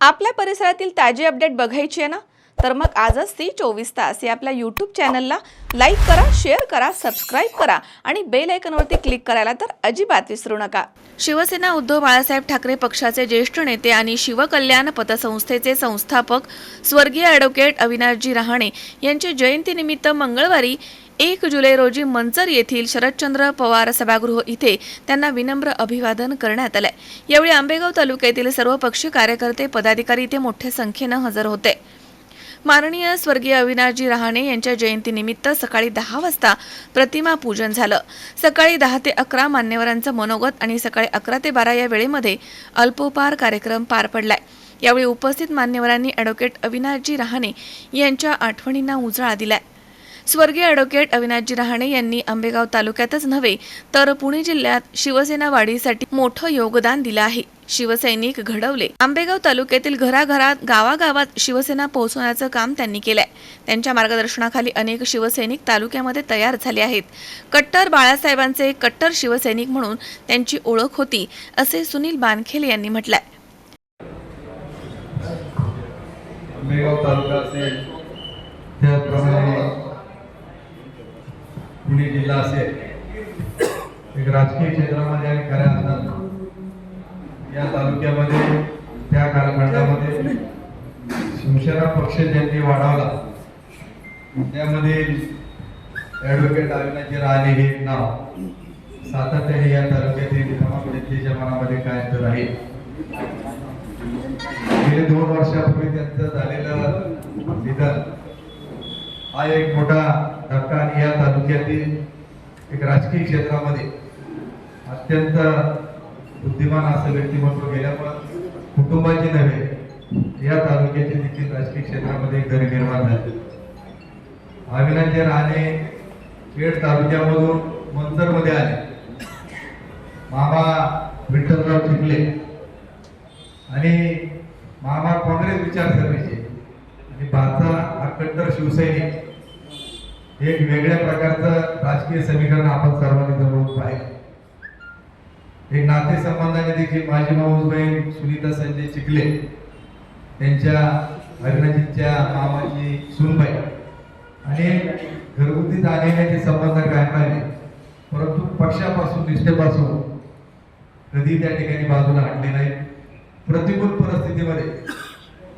आपल्या परिसरातील ताजी अपडेट बघायची आहे ना? तर मग आजच ती चोवीस तास या आपल्या यूट्यूब चॅनलला लाईक करा शेअर करा सबस्क्राईब करा आणि बेल आयकनवरती क्लिक करायला तर अजिबात विसरू नका. शिवसेना उद्धव बाळासाहेब ठाकरे पक्षाचे ज्येष्ठ नेते आणि शिवकल्याण पतसंस्थेचे संस्थापक स्वर्गीय ॲडव्होकेट अविनाशजी रहाणे यांची जयंतीनिमित्त मंगळवारी एक जुलै रोजी मंचर येथील शरदचंद्र पवार सभागृह इथे त्यांना विनम्र अभिवादन करण्यात आलंय. यावेळी आंबेगाव तालुक्यातील सर्व पक्षी कार्यकर्ते पदाधिकारी इथे मोठ्या संख्येनं हजर होते. माननीय स्वर्गीय अविनाशजी रहाणे यांच्या जयंतीनिमित्त सकाळी दहा वाजता प्रतिमा पूजन झालं. सकाळी दहा ते अकरा मान्यवरांचं मनोगत आणि सकाळी अकरा ते बारा या वेळेमध्ये अल्पोपार कार्यक्रम पार पडलाय. यावेळी उपस्थित मान्यवरांनी ॲडव्होकेट अविनाशजी रहाणे यांच्या आठवणींना उजाळा दिलाय. स्वर्गीय ॲडव्होकेट अविनाशजी रहाणे यांनी आंबेगाव तालुक्यातच नव्हे तर पुणे जिल्ह्यात शिवसेना वाढीसाठी मोठं योगदान दिलं आहे. शिवसैनिक घडवले. आंबेगाव तालुक्यातील घराघरात गावागावात शिवसेना पोहोचवण्याचं काम त्यांनी केलंय. त्यांच्या मार्गदर्शनाखाली अनेक शिवसैनिक तालुक्यामध्ये तयार झाले आहेत. कट्टर बाळासाहेबांचे कट्टर शिवसैनिक म्हणून त्यांची ओळख होती असे सुनील बानखेल यांनी म्हटलंय. आंबेगाव तालुका असेल त्याचप्रमाणे पुणे जिल्हा असेल एक राजकीय क्षेत्रामध्ये आणि खऱ्या अर्थानं या तालुक्यामध्ये त्या कालखंडामध्ये शिवसेना पक्ष ज्यांनी वाढवला त्यामध्ये ॲडव्होकेट अविनाशजी राणे हे नाव. सातत्याने या तालुक्यातील तमाम जनतेच्या मनामध्ये काय तर आहे? गेले दोन वर्षापूर्वी त्यांचं झालेलं निधन हा एक मोठा कारण या तालुक्यातील एक राजकीय क्षेत्रामध्ये अत्यंत बुद्धिमान असं व्यक्तिमत्व गेल्यामुळे कुटुंबाची नव्हे या तालुक्याचे देखील राजकीय क्षेत्रामध्ये एक दरी निर्माण झाली. अविनाशजी राणे खेड तालुक्यामधून मंचरमध्ये आले. मामा विठ्ठलराव चिखले आणि मामा काँग्रेस विचारसरणीचे आणि भाचा हा कट्टर शिवसैनिक एक वेगळ्या प्रकारचं राजकीय समीकरण आपण सर्वांनी जवळून पाहिलं. एक नातेसंबंधाने देखील माझी माऊस बहीण सुनीता संजय चिखले त्यांच्या हरिणाजीच्या मामाची सुनबाई आणि घरगुती जाणीवण्याचे संबंध काय पाहिले परंतु पक्षापासून निष्ठेपासून कधी त्या ठिकाणी बाजूला आणले नाही. प्रतिकूल परिस्थितीमध्ये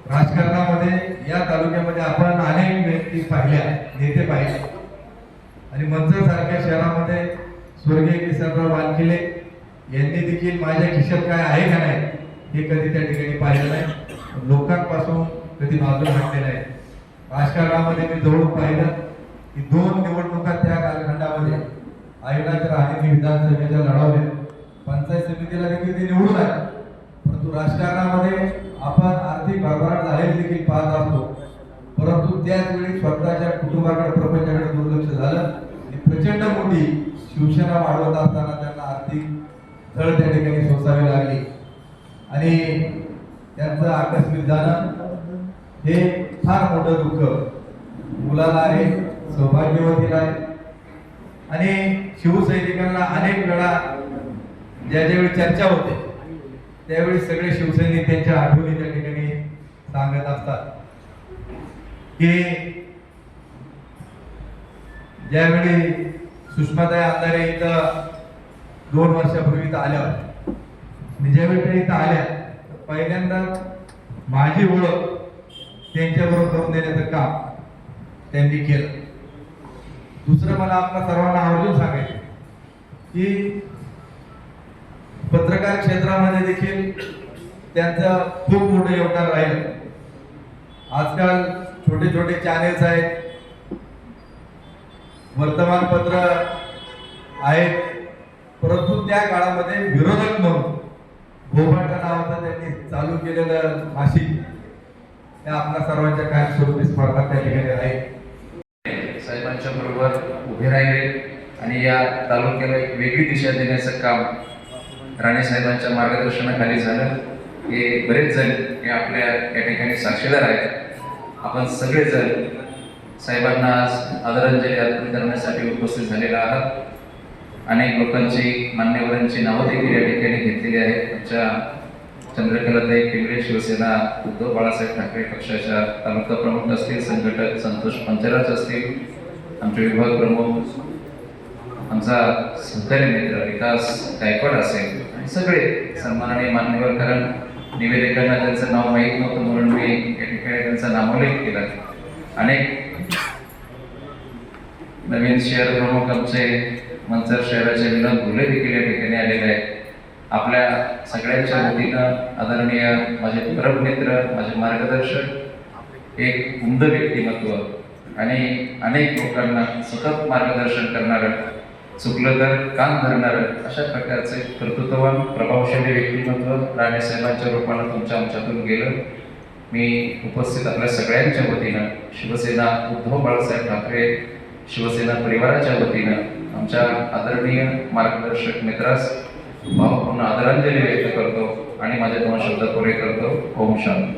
राजकारणामध्ये या तालुक्यामध्ये आपण अनेक व्यक्ती पाहिल्या नेते पाहिले. आणि मंचर सारख्या शहरामध्ये स्वर्गीय किसनराव वानखिले यांनी देखील माझ्या खिशात काय आहे का नाही हे कधी त्या ठिकाणी पाहिलं नाही. लोकांपासून कधी बाजूला हटले आहे राजकारणामध्ये मी जवळून पाहिलं की दोन निवडणुका त्या कालखंडामध्ये आयोगाच्या राहण्याने विधानसभेच्या लढावल्या. पंचायत समितीला देखील ते निवडून आले. परंतु राजकारणामध्ये आपण आर्थिक भरभराट झालेली देखील पाहत असतो. परंतु त्याच वेळी स्वतःच्या कुटुंबाकडे प्रपंचाकडे दुर्लक्ष झालं. आणि प्रचंड मोठी शिवसेना वाढवत असताना त्यांना आर्थिक झळ त्या ठिकाणी सोसावी लागली. आणि त्यांचं आकस्मिक जाणं हे फार मोठं दुःख. मुलाला आहे सौभाग्यवतीला आहे आणि शिवसैनिकांना अनेक वेळा ज्या ज्यावेळी चर्चा होते त्यावेळी सगळे शिवसैनिक त्यांच्या आठवणी त्या ठिकाणी सांगत असतात. की ज्यावेळी सुषमाताई आमदारे इथं दोन वर्षापूर्वी इथं आल्या होत्या आणि ज्यावेळी त्या इथं आल्या तर पहिल्यांदा माझी ओळख त्यांच्याबरोबर करून देण्याचं काम त्यांनी केलं. दुसरं मला आपल्या सर्वांना आवर्जून सांगायचं की पत्रकार क्षेत्रामध्ये देखील त्यांचं खूप मोठं योगदान राहिलं. आजकाल छोटे छोटे चॅनेल्स आहेत. वर्तमानपत्र आहेत. परंतु त्या काळामध्ये विरोधक म्हणून गोबाटा नावाचं त्यांनी चालू केलेलं मासिक त्या आपल्या सर्वांच्या कायमस्वरूपी स्पर्धा त्या ठिकाणी आहे. साहेबांच्या बरोबर उभे राहिले आणि या तालुक्याला एक वेगळी दिशा देण्याचं काम राणे साहेबांच्या मार्गदर्शनाखाली झालं. हे बरेच जण हे आपल्या या ठिकाणी साक्षीदार आहेत. आपण सगळेजण साहेबांना आज आदरांजली अर्पण करण्यासाठी उपस्थित झालेला आहात. अनेक लोकांची मान्यवरांची नावं देखील या ठिकाणी घेतलेली आहेत. आमच्या चंद्रकलाताई केंद्रीय शिवसेना उद्धव बाळासाहेब ठाकरे पक्षाच्या तालुका प्रमुख असतील संघटक संतोष पंचराज असतील आमचे विभाग प्रमुख आमचा सहकारी मित्र विकास गायकवाड असेल सगळे सन्माननीय मान्यवर कारण निवेदकांना त्यांचं नाव माहीत नव्हतं म्हणून मी या ठिकाणी त्यांचा नामोल्लेख केला. अनेक नवीन शहर प्रमुख आमचे मंचर शहराचे विनोद भुले देखील या ठिकाणी आलेले आहेत. आपल्या सगळ्यांच्या वतीनं आदरणीय माझे परम मित्र माझे मार्गदर्शक एक उमद व्यक्तिमत्व आणि अनेक लोकांना सतत मार्गदर्शन करणारं चुकलं तर कान धरणारं अशा प्रकारचे कर्तृत्ववान प्रभावशाली व्यक्तिमत्व राणेसाहेबांच्या रूपानं तुमच्या आमच्यातून गेलं. मी उपस्थित आपल्या सगळ्यांच्या वतीनं शिवसेना उद्धव बाळासाहेब ठाकरे शिवसेना परिवाराच्या वतीनं आमच्या आदरणीय मार्गदर्शक मित्रास भावपूर्ण आदरांजली व्यक्त करतो आणि माझे दोन शब्द पुरे करतो. ओम शांत.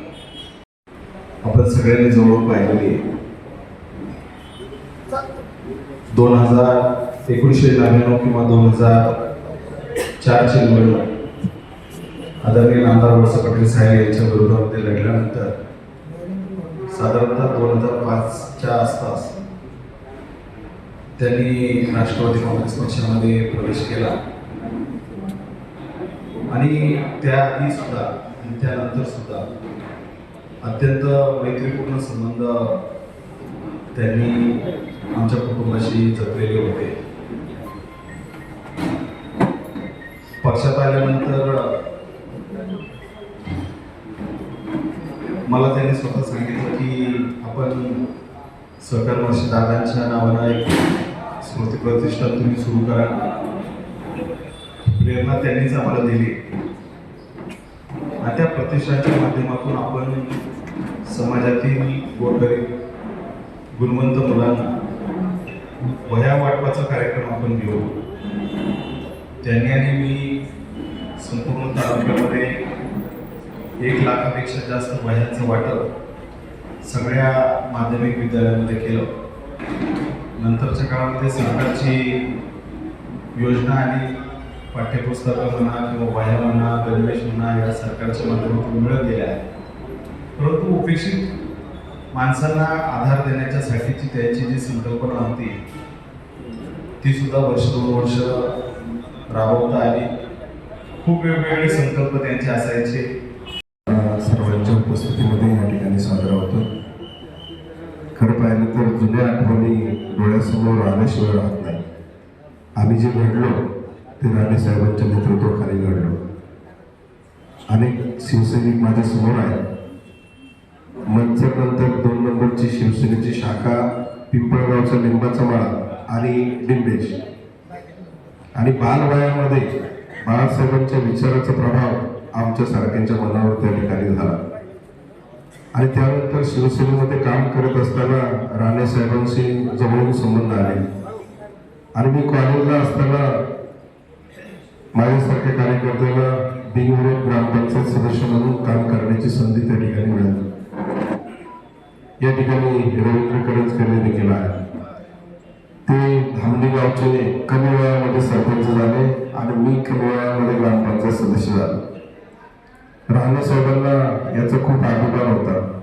आपण सगळ्यांनी जवळ पाहिलेली दोन हजार एकोणीसशे नव्याण्णव किंवा दोन हजार चारची निवडणूक. आदरणीय नामदार वळसे पाटील साहेब यांच्या विरोधामध्ये लढल्यानंतर साधारणतः दोन हजार पाचच्या आसपास त्यांनी राष्ट्रवादी काँग्रेस पक्षामध्ये प्रवेश केला. आणि त्याआधी सुद्धा आणि त्यानंतर सुद्धा अत्यंत मैत्रीपूर्ण संबंध त्यांनी आमच्या कुटुंबाशी जपलेले होते. पक्षात आल्यानंतर मला त्यांनी स्वतः सांगितलं की आपण सहकार महर्षी दादांच्या नावानं एक स्मृती प्रतिष्ठान तुम्ही सुरू करा. प्रेरणा त्यांनीच आम्हाला दिली. आणि त्या प्रतिष्ठानच्या माध्यमातून आपण समाजातील गोरगरीब गुणवंत मुलांना वया वाटपाचा कार्यक्रम आपण घेऊ. त्यांनी आणि मी संपूर्ण तालुक्यामध्ये एक लाखापेक्षा जास्त वह्यांचं वाटप सगळ्या माध्यमिक विद्यालयामध्ये केलं. नंतरच्या काळामध्ये सरकारची योजना आणि पाठ्यपुस्तकं म्हणा किंवा वह्या म्हणा गणवेश म्हणा या सरकारच्या माध्यमातून मिळत गेल्या आहेत. परंतु उपेक्षित माणसांना आधार देण्याच्यासाठीची त्यांची जी संकल्पना होती ती सुद्धा वर्ष दोन वर्ष राबवता आली. खूप वेगवेगळे संकल्प त्यांचे असायचे. सर्वांच्या उपस्थितीमध्ये या ठिकाणी साजरा होतो. खरं पाहिलं तर जुन्या आठवणी डोळ्यासमोर आल्याशिवाय राहत नाही. आम्ही जे घडलो ते राणे साहेबांच्या नेतृत्वाखाली घडलो. अनेक शिवसैनिक माझ्यासमोर आहेत. मंचर नंतर दोन नंबरची शिवसेनेची शाखा पिंपळगावचा लिंबाचा माळा आणि डिंबेश आणि बालवयामध्ये बाळासाहेबांच्या विचाराचा प्रभाव आमच्या सारख्यांच्या मनावर त्या ठिकाणी झाला. आणि त्यानंतर शिवसेनेमध्ये काम करत असताना राणे साहेबांशी जवळून संबंध आले. आणि मी कॉलेजला असताना माझ्यासारख्या कार्यकर्त्याला बिनविरोध ग्रामपंचायत सदस्य म्हणून काम करण्याची संधी त्या ठिकाणी मिळाली. या ठिकाणी रवींद्र करंजकर देखील आहे. हल्ली धामणी गावचे कमी वयामध्ये सरपंच झाले आणि मी कमी वयामध्ये ग्रामपंचायत सदस्य झालो. राणे साहेबांना याचा खूप अभिमान होता.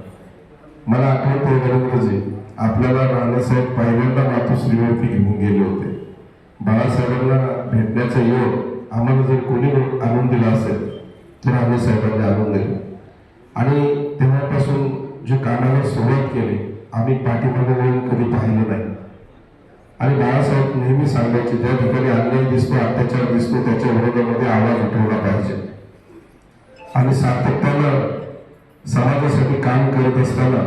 मला आठवते रवींद्रजी आपल्याला राणेसाहेब पहिल्यांदा मातोश्रीवरती घेऊन गेले होते. बाळासाहेबांना भेटण्याचा योग आम्हाला जर कोणी आणून दिला असेल तर राणे साहेबांनी आणून दिले. आणि तेव्हापासून जे कामाला सुरुवात केली आम्ही पाठीमागे वळून कधी पाहिलं नाही. आणि बाळासाहेब नेहमी सांगायचे ज्या ठिकाणी अन्याय दिसतो अत्याचार दिसतो त्याच्या विरोधामध्ये आवाज उठवला पाहिजे. आणि सातत्यानं समाजासाठी काम करत असताना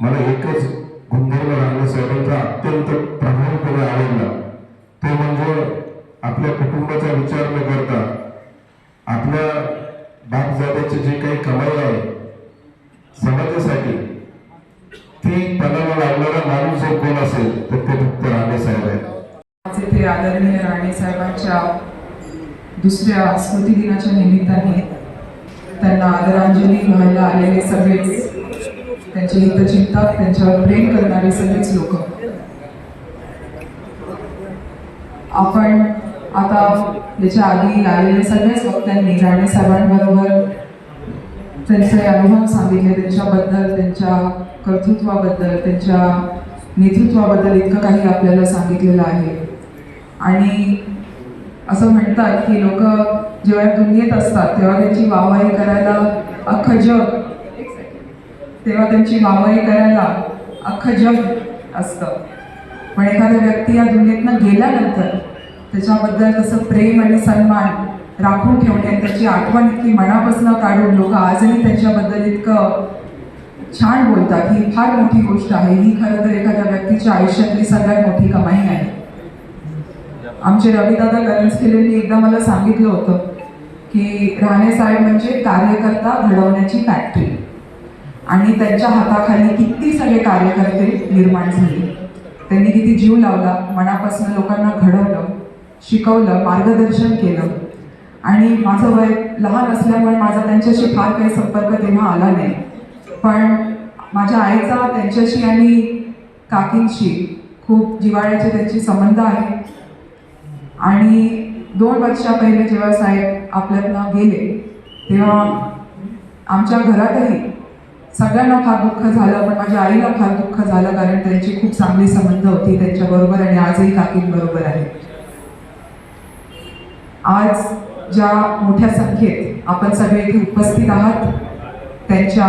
मला एकच गुणधर्म राणे साहेबांचा अत्यंत प्रभावीपणे आवडला. ते म्हणजे आपल्या कुटुंबाचा विचार न करता आपल्या बापजात्याची जी काही कमाई आहे समाजासाठी ती पणाला लावणारा माणूस जर कोण असेल तर ते फक्त राणे साहेब आहेत. आज इथे आदरणीय राणे साहेबांच्या दुसऱ्या स्मृती दिनाच्या निमित्ताने त्यांना आदरांजली व्हायला आलेले सगळेच त्यांचे हितचिंतक त्यांच्यावर प्रेम करणारे सगळेच लोक. आपण आता याच्या आधी आलेले सगळेच वक्त्यांनी राणे साहेबांबरोबर त्यांचे अनुभव सांगितले त्यांच्याबद्दल त्यांच्या कर्तृत्वाबद्दल त्यांच्या नेतृत्वाबद्दल इतकं काही आपल्याला सांगितलेलं आहे. आणि असं म्हणतात की लोक जेव्हा दुनियेत असतात तेव्हा त्यांची वाहवाही करायला अख्खं जग तेव्हा त्यांची वाहवाही करायला अख्खं जग असतं. पण एखादा व्यक्ती या दुनियेतनं गेल्यानंतर त्याच्याबद्दल तसं प्रेम आणि सन्मान राखून ठेवणे त्याची आठवण इतकी मनापासून काढून लोक आजही त्यांच्याबद्दल इतकं छान बोलतात. ही फार मोठी गोष्ट आहे. ही खरं तर एखाद्या व्यक्तीच्या आयुष्यातली सगळ्यात मोठी कमाई आहे. आमचे रविदादा करंजखेलेंनी एकदा मला सांगितलं होतं की राणे साहेब म्हणजे कार्यकर्ता घडवण्याची फॅक्टरी आणि त्यांच्या हाताखाली किती सगळे कार्यकर्ते निर्माण झाले. त्यांनी किती जीव लावला मनापासून लोकांना घडवलं शिकवलं मार्गदर्शन केलं. आणि माझं वय लहान असल्यामुळे माझा त्यांच्याशी फार काही संपर्क तेव्हा आला नाही. पण माझ्या आईचा त्यांच्याशी आणि काकींशी खूप जिव्हाळ्याचे त्यांचे संबंध आहे. आणि दोन वर्षा पहिले जेव्हा साहेब आपल्यातनं गेले तेव्हा आमच्या घरातही सगळ्यांना फार दुःख झालं पण माझ्या आईला फार दुःख झालं कारण त्यांची खूप चांगली संबंध होती त्यांच्याबरोबर आणि आजही काकींबरोबर आहे. आज ज्या मोठ्या संख्येत आपण सगळे इथे उपस्थित आहात त्यांच्या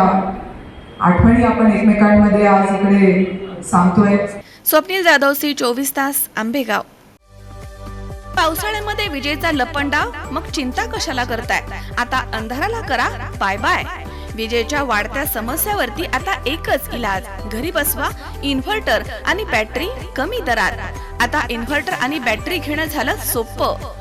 आठवणी आपण एकमेकांमध्ये आज इकडे सांगतोय. स्वप्नील जाधव सी चोवीस तास आंबेगाव. पावसाळ्यामध्ये विजेचा लपंडाव मग चिंता कशाला करताय? आता अंधाराला करा बाय बाय. विजेच्या वाढत्या समस्यावरती आता एकच इलाज घरी बसवा इन्व्हर्टर आणि बॅटरी कमी दरात. आता इन्व्हर्टर आणि बॅटरी घेणं झालं सोपं.